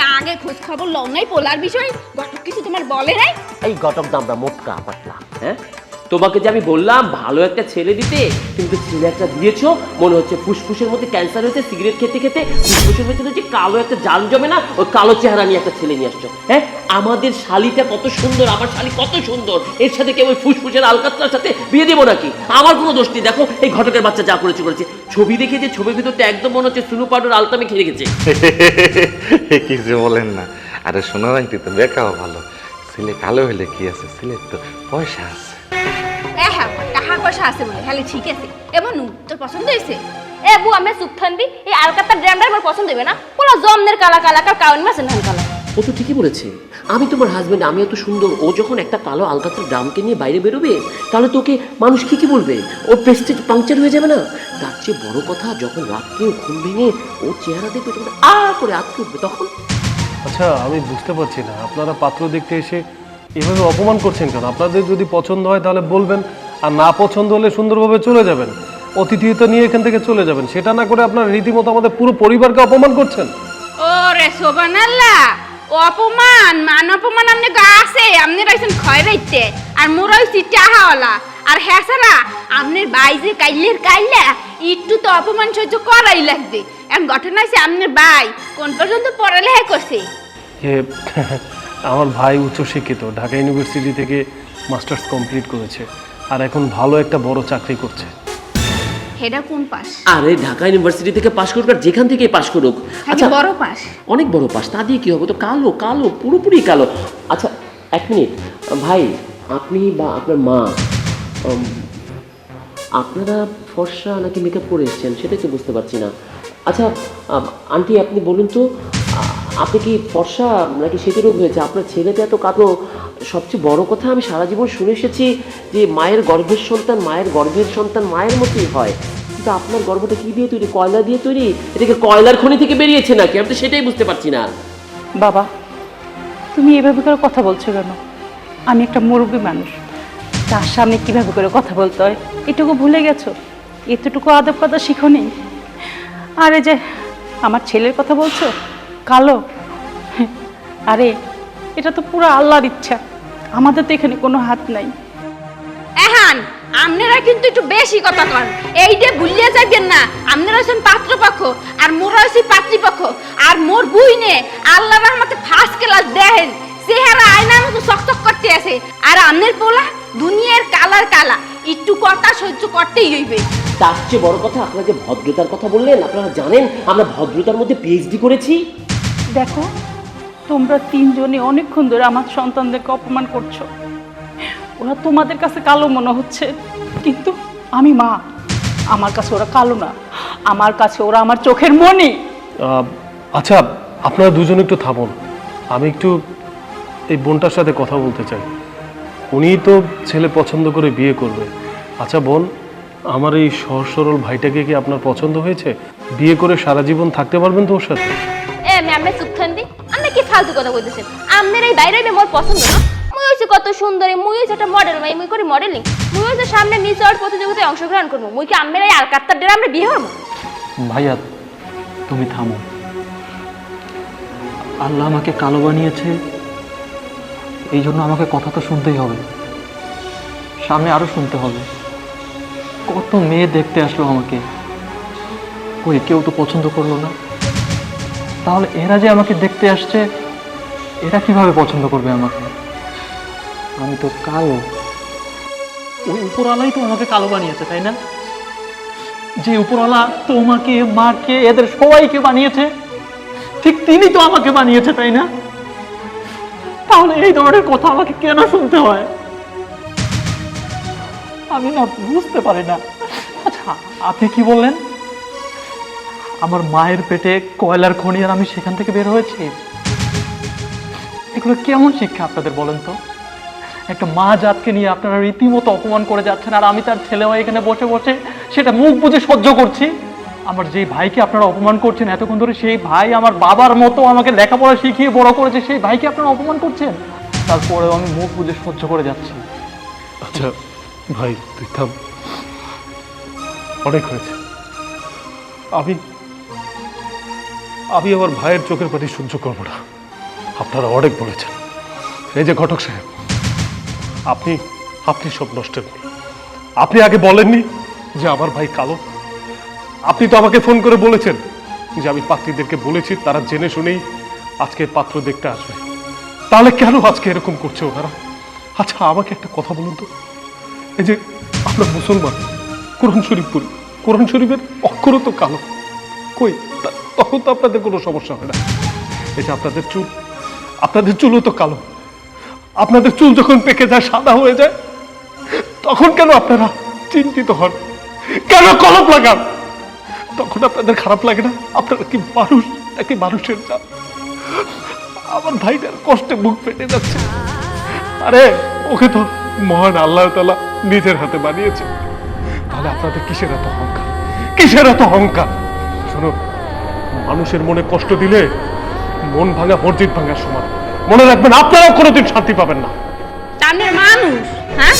আগে খোঁজ খবর লও নাই, পোলার বিষয়? ঘটক কিছু তোমার বলে নাই? এই ঘটক দামটা মোটকা, পাতলা হ্যাঁ? তোমাকে যে আমি বললাম, ভালো একটা ছেলে দিতে কিন্তু ছেলে একটা দিয়েছ, মনে হচ্ছে ফুসফুসের মধ্যে ক্যান্সার হয়েছে সিগারেট খেতে খেতে, ফুসফুসের মধ্যে যে কালো একটা জাল জমে না, ওই কালো চেহারা নিয়ে একটা ছেলে নিয়ে আসছো হ্যাঁ? আমাদের শালিটা কত সুন্দর, আমার শালি কত সুন্দর, এর সাথে কেউ ওই ফুসফুসের আলকাতরার সাথে বিয়ে দেবো নাকি? আমার কোনো দোষ নেই, দেখো, এই ঘটকের বাচ্চা যা করেছে করেছে। ছবি দেখে যে ছবির ভিতরতে একদম মনে হচ্ছে সুনু পাউডার আলতামে খেয়ে গেছে। কিছু বলেন না। আরে সোনার আংটি তো বেকাও ভালো। ছেলে কালো হলে কি আছে? ছেলের তো পয়সা আছে। এ হ্যাঁ পয়সা আছে বলে হ্যাঁ ঠিক আছে। তোর পছন্দ হয়েছে এ বু আমি থান্দি এই আলকাতা ড্রামটা আমার পছন্দ হবে না। পুরো জমনের কালা কালা কার কাউন মাসেন ধান কালা। ও তো ঠিকই বলেছে। আমি তোমার হাজবেন্ড আমি এত সুন্দর ও যখন একটা কালো আলকাতার ড্রামকে নিয়ে বাইরে বেরোবে তাহলে তোকে মানুষ কি কি বলবে? ওর প্রেস্টিজ পাংচার হয়ে যাবে না? তার চেয়ে বড় কথা যখন রাত্রে ও ঘুম ভেঙে ও চেহারা দেখবে তখন আ করে আটকে উঠবে তখন। আচ্ছা আমি বুঝতে পারছি না। আপনারা পাত্র দেখতে এসে এভাবে অপমান করছেন কেন? আপনাদের যদি পছন্দ হয় তাহলে বলবেন আর না পছন্দ হলে সুন্দরভাবে চলে যাবেন। অতিথিয়তা নিয়ে এখান থেকে চলে যাবেন। সেটা না করে আপনার রীতিমতো আমাদের পুরো পরিবারকে অপমান করছেন। ও রে সোবানাল্লা অপমান মান অপমান আপনি গা আছে। আপনি রয়েছেন ক্ষয় রাইতে আর মোর হইছি টাহাওয়ালা আর হ্যাঁ সারা আপনার বাই যে কাইলের কাইলা একটু তো অপমান সহ্য করাই লাগবে। এখন ঘটনা আছে আপনার বাই কোন পর্যন্ত পড়ালেখা করছে? আমার ভাই উচ্চশিক্ষিত ঢাকা ইউনিভার্সিটি থেকে মাস্টার্স কমপ্লিট করেছে আর এখন ভালো একটা বড় চাকরি করছে। হেডা কোন পাস আরে ঢাকা ইউনিভার্সিটি থেকে পাশ করুক আর যেখান থেকে পাশ করুক। আচ্ছা বড় পাস অনেক বড় পাশ তা দিয়ে কি হবে? তো কালো কালো পুরোপুরি কালো। আচ্ছা এক মিনিট। ভাই আপনি বা আপনার মা উম, আপনারা ফর্সা নাকি মেকআপ করে এসেছেন? সেটাই তো বুঝতে পারছি না। আচ্ছা আম, আন্টি আপনি বলুন তো আপনি কি ফর্সা নাকি সেতু রোগ হয়েছে? আপনার ছেলেটা এত কালো সবচেয়ে বড় কথা, আমি সারা জীবন শুনে এসেছি যে মায়ের গর্ভের সন্তান, মায়ের গর্ভের সন্তান মায়ের মতোই হয়। কিন্তু আপনার গর্ভটা কী দিয়ে তৈরি? কয়লা দিয়ে তৈরি? এটাকে কয়লার খনি থেকে বেরিয়েছে নাকি? আমি তো সেটাই বুঝতে পারছি না। বাবা, তুমি এভাবে করে কথা বলছো কেন? আমি একটা মুরব্বী মানুষ। তার সামনে কীভাবে করে কথা বলতে হয়? এটুকু ভুলে গেছো? এতটুকু আদব কথা শিখোনি? আরে যে, আমার ছেলের কথা বলছো? কালো? আরে এটা তো পুরো আল্লাহর ইচ্ছা। আমাদের তো এখানে কোনো হাত নাই। এহান আপনারা কিন্তু একটু বেশি কথা কন। এইটা ভুলিয়ে যাবেন না আপনারা হচ্ছেন পাত্রপক্ষ আর মোরা হচ্ছি পাত্রীপক্ষ। আর মোর বুইনে আল্লাহ রহমতে ফার্স্ট ক্লাস দেখেন চেহারা আয়নার মতো চকচক করতে আছে। আর আপনার পোলা দুনিয়ার কালার কালা। একটু কথা সহ্য করতেই হইবে। তার চেয়ে বড় কথা আপনারা যে ভদ্রতার কথা বললেন? আপনারা জানেন আমরা ভদ্রতার মধ্যে পিএইচডি করেছি? দেখো, তোমরা তিনজনই অনেকক্ষণ ধরে আমার সন্তানদেরকে অপমান করছ। ওরা তোমাদের কাছে কালো মনে হচ্ছে, কিন্তু আমি মা। আমার কাছে ওরা কালো না। আমার কাছে ওরা আমার চোখের মনি আচ্ছা আপনারা দুজন একটু থামুন। আমি একটু এই বোনটার সাথে কথা বলতে চাই। উনি তো ছেলে পছন্দ করে বিয়ে করবে। আচ্ছা বোন, আমার এই সহজ সরল ভাইটাকে কি আপনার পছন্দ হয়েছে? বিয়ে করে সারা জীবন থাকতে পারবেন তো ওর সাথে? এ আমি আমি কি ফালতু কথা কইতেছেন আপনার এই বাইরে আমি মোর পছন্দ না। মুই হইছে কত সুন্দরী, মুই হইছে একটা মডেল মাই মুই করি মডেলিং মুই হইছে সামনে মিস ওয়ার্ল্ড প্রতিযোগিতায় অংশগ্রহণ করব। মুই কি আমের এই আলকাত্তার ডেরা আমরা বিয়ে হব ভাইয়া, তুমি থামো। আল্লাহ আমাকে কালো বানিয়েছে, এই জন্য আমাকে কথা তো শুনতেই হবে। সামনে আরও শুনতে হবে। কত মেয়ে দেখতে আসলো আমাকে। কই, কেউ তো পছন্দ করল না। তাহলে এরা যে আমাকে দেখতে আসছে, এরা কীভাবে পছন্দ করবে আমাকে? আমি তো কালো। ওই উপরওয়ালাই তো আমাকে কালো বানিয়েছে, তাই না? যে উপরওয়ালা তোমাকে, মাকে, এদের সবাইকে বানিয়েছে, ঠিক তিনি তো আমাকে বানিয়েছে, তাই না? তাহলে এই ধরনের কথা আমাকে কেন শুনতে হয়? আমি না বুঝতে পারি না। আচ্ছা আপনি কি বললেন? আমার মায়ের পেটে কয়লার খনি আর আমি সেখান থেকে বের হয়েছি। এগুলো কেমন শিক্ষা আপনাদের বলেন তো? একটা মা জাতকে নিয়ে আপনারা রীতিমতো অপমান করে যাচ্ছেন আর আমি তার ছেলে হয়ে এখানে বসে বসে সেটা মুখ বুঝে সহ্য করছি। আমার যেই ভাইকে আপনারা অপমান করছেন, এতক্ষণ ধরে সেই ভাই আমার বাবার মতো আমাকে লেখাপড়া শিখিয়ে বড় করেছে, সেই ভাইকে আপনারা অপমান করছেন? তারপরেও আমি মুখ বুঝে সহ্য করে যাচ্ছি। আচ্ছা ভাই, তুই থাম। অনেক হয়েছে। আমি আমি আমার ভাইয়ের চোখের পানি সহ্য করব না। আপনারা অনেক বলেছেন। এই যে ঘটক সাহেব, আপনি আপনি সব নষ্টের আপনি আগে বলেননি যে আমার ভাই কালো। আপনি তো আমাকে ফোন করে বলেছেন যে আমি পাত্রীদেরকে বলেছি, তারা জেনে শুনেই আজকে পাত্র দেখতে আসবে। তাহলে কেন আজকে এরকম করছে ওনারা? আচ্ছা আমাকে একটা কথা বলুন তো। এই যে আমরা মুসলমান, কোরআন শরীফ পড়ি কোরআন শরীফের অক্ষরও তো কালো। কই? তখন তো আপনাদের কোনো সমস্যা হয় না। এই যে আপনাদের চুল। আপনাদের চুলও তো কালো। আপনাদের চুল যখন পেকে যায়, সাদা হয়ে যায়, তখন কেন আপনারা চিন্তিত হন? কেন কলপ লাগান? তখন আপনাদের খারাপ লাগে না? আপনারা কি মানুষ নাকি মানুষের জাত? আমার ভাইটার কষ্টে মুখ ফেটে যাচ্ছে। আরে, ওকে তো মহান আল্লাহ তালা নিজের হাতে বানিয়েছে তাহলে আপনাদের কিসের এত অহংকার? কিসের এত অহংকার? মানুষের মনে কষ্ট দিলে মন ভাঙা, মসজিদ ভাঙার সমান মনে রাখবেন, আপনারাও কোনোদিন শান্তি পাবেন না। মানুষ হ্যাঁ?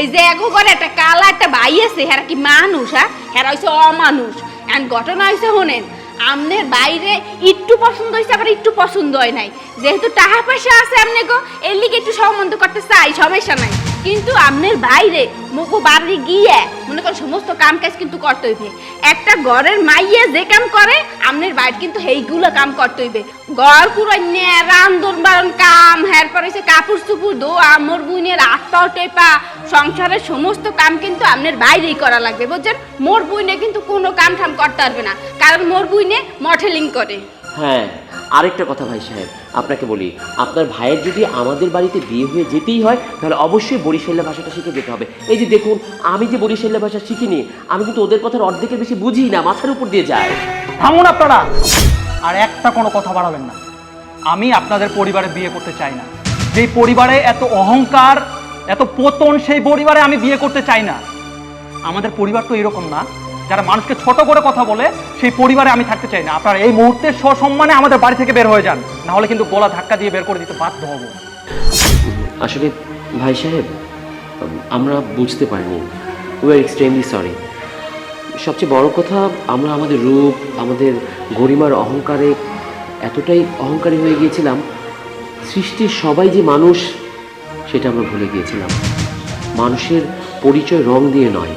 এই যে করে একটা কালা, একটা ভাই আছে, হেরা কি মানুষ হ্যাঁ? হইছে অমানুষ। এন্ড ঘটনা হইছে হনেন আমনের বাইরে একটু পছন্দ হয়েছে আবার একটু পছন্দ হয় নাই। যেহেতু টাকা পয়সা আছে আমনে গো, এর লিগে একটু সম্বন্ধ করতে চাই, সমস্যা নাই। কিন্তু আমনের বাইরে মুখো বাড়ি গিয়ে মনে করেন সমস্ত কাম কাজ কিন্তু করতে হইবে। একটা ঘরের মাইয়ে যে কাম করে, আমনের বাইরে কিন্তু সেইগুলো কাম করতে হইবে। ঘর কুড়াইনে রান্ধন বারণ কাম, এরপর হচ্ছে কাপড় চুপুর দোয়া মোর বুনের পাও টেপা, সংসারের সমস্ত কাম কিন্তু আমনের বাইরেই করা লাগবে, বুঝছেন? মোর বুইনে কিন্তু কোনো কাম ঠাম করতে পারবে না, কারণ মোর বুইনে মডেলিং করে। হ্যাঁ। আরেকটা কথা ভাই সাহেব, আপনাকে বলি, আপনার ভাইয়ের যদি আমাদের বাড়িতে বিয়ে হয়ে যেতেই হয়, তাহলে অবশ্যই বরিশালের ভাষাটা শিখে যেতে হবে। এই যে দেখুন, আমি যে বরিশালের ভাষা শিখিনি, আমি কিন্তু ওদের কথার অর্ধেকের বেশি বুঝি না, মাথার উপর দিয়ে যায়। থামুন আপনারা! আর একটা কোনো কথা বাড়াবেন না। আমি আপনাদের পরিবারে বিয়ে করতে চাই না। যে পরিবারে এত অহংকার, এত পতন, সেই পরিবারে আমি বিয়ে করতে চাই না। আমাদের পরিবার তো এরকম না। যারা মানুষকে ছোট করে কথা বলে, সেই পরিবারে আমি থাকতে চাই না। আপনারা এই মুহূর্তে সসম্মানে আমাদের বাড়ি থেকে বের হয়ে যান। না হলে কিন্তু গলা ধাক্কা দিয়ে বের করে দিতে বাধ্য হব। আসলে ভাই সাহেব, আমরা বুঝতে পারিনি। উই আর এক্সট্রিমলি সরি সবচেয়ে বড় কথা, আমরা আমাদের রূপ, আমাদের গরিমার অহংকারে এতটাই অহংকারী হয়ে গিয়েছিলাম, সৃষ্টির সবাই যে মানুষ, সেটা আমরা ভুলে গিয়েছিলাম। মানুষের পরিচয় রং দিয়ে নয়,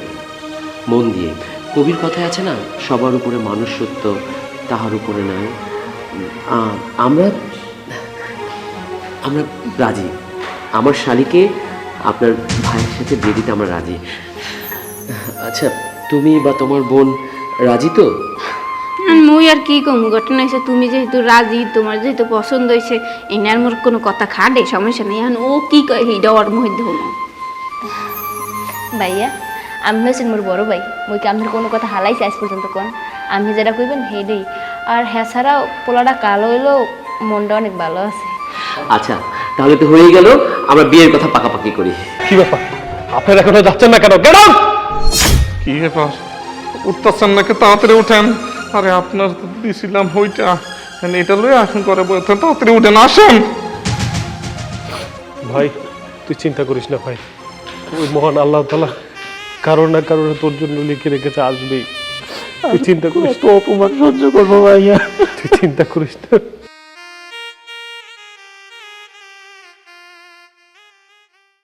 মন দিয়ে। কবির কথায় আছে না? সবার উপরে মানুষ সত্য তাহার উপরে নয়। আমরা আমরা রাজি। আমার শালিকে আপনার ভাইয়ের সাথে বিয়ে দিতে আমরা রাজি। আচ্ছা তুমি বা তোমার বোন রাজি তো? আর মুই আর কি কম? ঘটনা হয়েছে তুমি যেহেতু রাজি তোমার যেহেতু পছন্দ হয়েছে এনার মোর কোনো কথা খাটে সমস্যা নেই। এখন ও কি কয় হিডা ওর মধ্যে হলো ভাইয়া আমি হচ্ছেন মোর বড় ভাই। মুই কি আপনার কোনো কথা হালাইছি আজ পর্যন্ত কোন? আমি যেটা কইবেন হেডেই আর হ্যাঁ ছাড়াও পোলাটা কালো হইলেও মনটা অনেক ভালো আছে। আচ্ছা তাহলে তো হয়ে গেল। আমরা বিয়ের কথা পাকাপাকি করি। কি ব্যাপার? আপনারা এখনও যাচ্ছেন না কেন? গেট কি ব্যাপার? উঠতেছেন নাকি? তাড়াতাড়ি উঠেন। আরে আপনার তো দিছিলাম ওইটা এখন এটা লয়ে আসুন করে বলতে তাড়াতাড়ি উঠেন আসুন! ভাই তুই চিন্তা করিস না ভাই। ওই মহান আল্লাহ তালা কারও না কারও তোর জন্য লিখে রেখেছে আসবেই। তুই চিন্তা করিস তো অপমান সহ্য করব ভাইয়া। তুই চিন্তা করিস না।